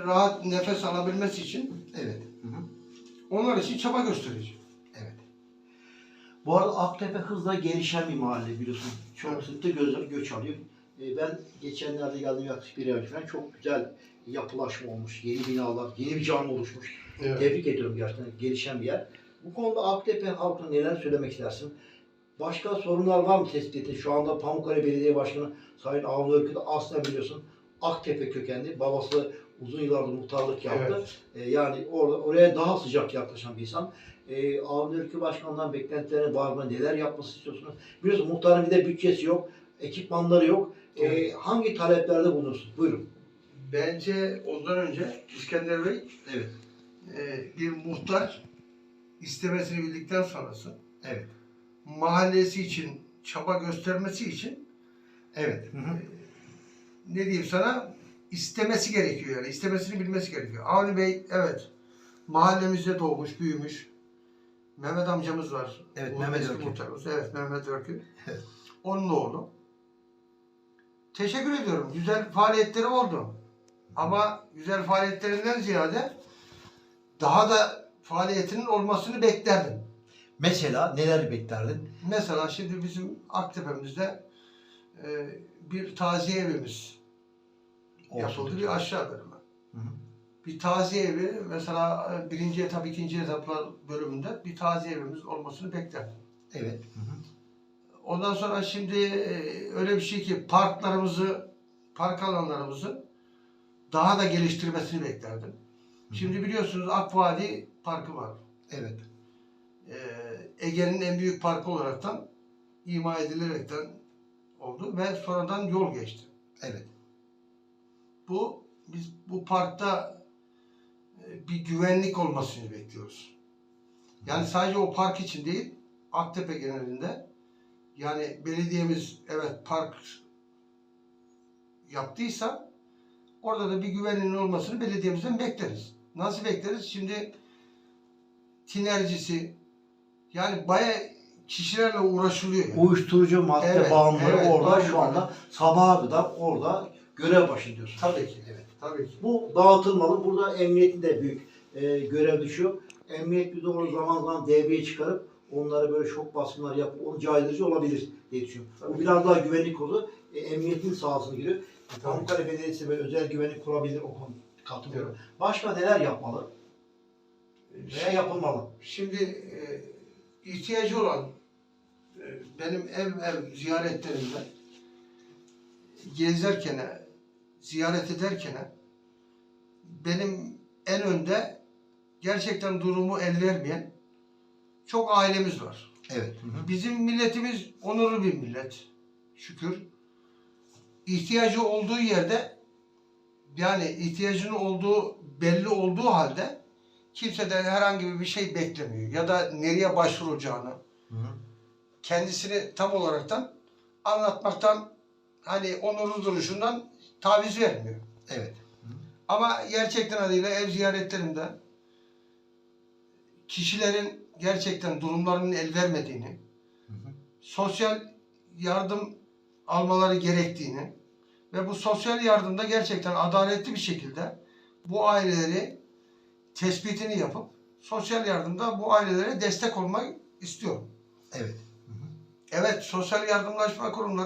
rahat nefes alabilmesi için Evet. Hı hı. onlar için çaba göstereceğim. Evet. Bu arada Aktepe hızla gelişen bir mahalle biliyorsun. Sıkta gözler göç alıyor. Ee, Ben geçenlerde geldim yaklaşık bir ay önce falan çok güzel yapılaşma olmuş. Yeni binalar, yeni bir cami oluşmuş. Tebrik ediyorum gerçekten gelişen bir yer. Bu konuda Aktepe halkına neler söylemek istersin? Başka sorunlar var mı tespit ettin? Şu anda Pamukkale Belediye Başkanı Sayın Avni Örkü de aslen biliyorsun Aktepe kökenli. Babası uzun yıllardır muhtarlık yaptı. Evet. Ee, yani orada oraya daha sıcak yaklaşan bir insan. Ee, Avni Ülkü Başkan'dan beklentileri var mı? Neler yapması istiyorsunuz? Biliyorsun muhtarın bir de bütçesi yok, ekipmanları yok. Ee, Evet. hangi taleplerde bulunursun? Buyurun. Bence ondan önce İskender Bey Evet. e, bir muhtar istemesini bildikten sonrası Evet. mahallesi için çaba göstermesi için Evet. Hı hı. Ne diyeyim sana istemesi gerekiyor yani istemesini bilmesi gerekiyor. Avni Bey evet mahallemizde doğmuş büyümüş. Mehmet amcamız var. Evet, Bu Mehmet Örkü. muhtarımız. Evet Mehmet Örkü. Evet. Onun oğlu. Teşekkür ediyorum. Güzel faaliyetleri oldu. Ama güzel faaliyetlerinden ziyade daha da faaliyetinin olmasını beklerdim. Mesela neler beklerdin? Mesela şimdi bizim Aktepe'mizde e, bir taziye evimiz yapıldı. Bir aşağı bölümü. Hı hı. Bir taziye evi mesela e, birinci etap, ikinci etaplar bölümünde bir taziye evimiz olmasını beklerdim. Evet. Hı hı. Ondan sonra şimdi e, öyle bir şey ki parklarımızı, park alanlarımızı daha da geliştirmesini beklerdim. Şimdi biliyorsunuz Akvadi Parkı var. Evet. E, Ege'nin en büyük parkı olaraktan ima edilerekten oldu ve sonradan yol geçti. Evet. Bu biz bu parkta e, bir güvenlik olmasını bekliyoruz. Yani sadece o park için değil, Aktepe genelinde yani belediyemiz evet park yaptıysa orada da bir güvenliğin olmasını belediyemizden bekleriz. Nasıl bekleriz? Şimdi tinercisi yani baya kişilerle uğraşılıyor. Yani. Uyuşturucu madde Evet, bağımlıları evet, orada şu anda sabaha kadar orada görev başındıyorsun. Tabii ki. Evet. Tabii ki. Bu dağıtılmalı. Burada emniyetin de büyük e, görev düşüyor. Emniyet bir doğru zaman zaman devreye çıkarıp onlara böyle şok baskınlar yapıp onu caydırıcı olabilir diye düşünüyorum. Bu Tabii. biraz daha güvenlik kolu. E, emniyetin sahasına giriyor. Tabii. Pamukkale Belediyesi böyle özel güvenlik kurabilir o konu katılıyorum. Başka neler yapmalı veya yapılmalı? Şimdi e, ihtiyacı olan e, benim ev ev ziyaretlerimde gezerken, ziyaret ederken benim en önde gerçekten durumu el vermeyen çok ailemiz var. Evet. Bizim milletimiz onurlu bir millet. Şükür. İhtiyacı olduğu yerde yani ihtiyacının olduğu belli olduğu halde kimseden herhangi bir şey beklemiyor. Ya da nereye başvuracağını kendisini tam olaraktan anlatmaktan hani onurlu duruşundan taviz vermiyor. Evet. Ama gerçekten adıyla ev ziyaretlerinde kişilerin gerçekten durumlarının el vermediğini, sosyal yardım almaları gerektiğini ve bu sosyal yardımda gerçekten adaletli bir şekilde bu aileleri tespitini yapıp sosyal yardımda bu ailelere destek olmayı istiyorum. Evet. Evet, sosyal yardımlaşma kurumları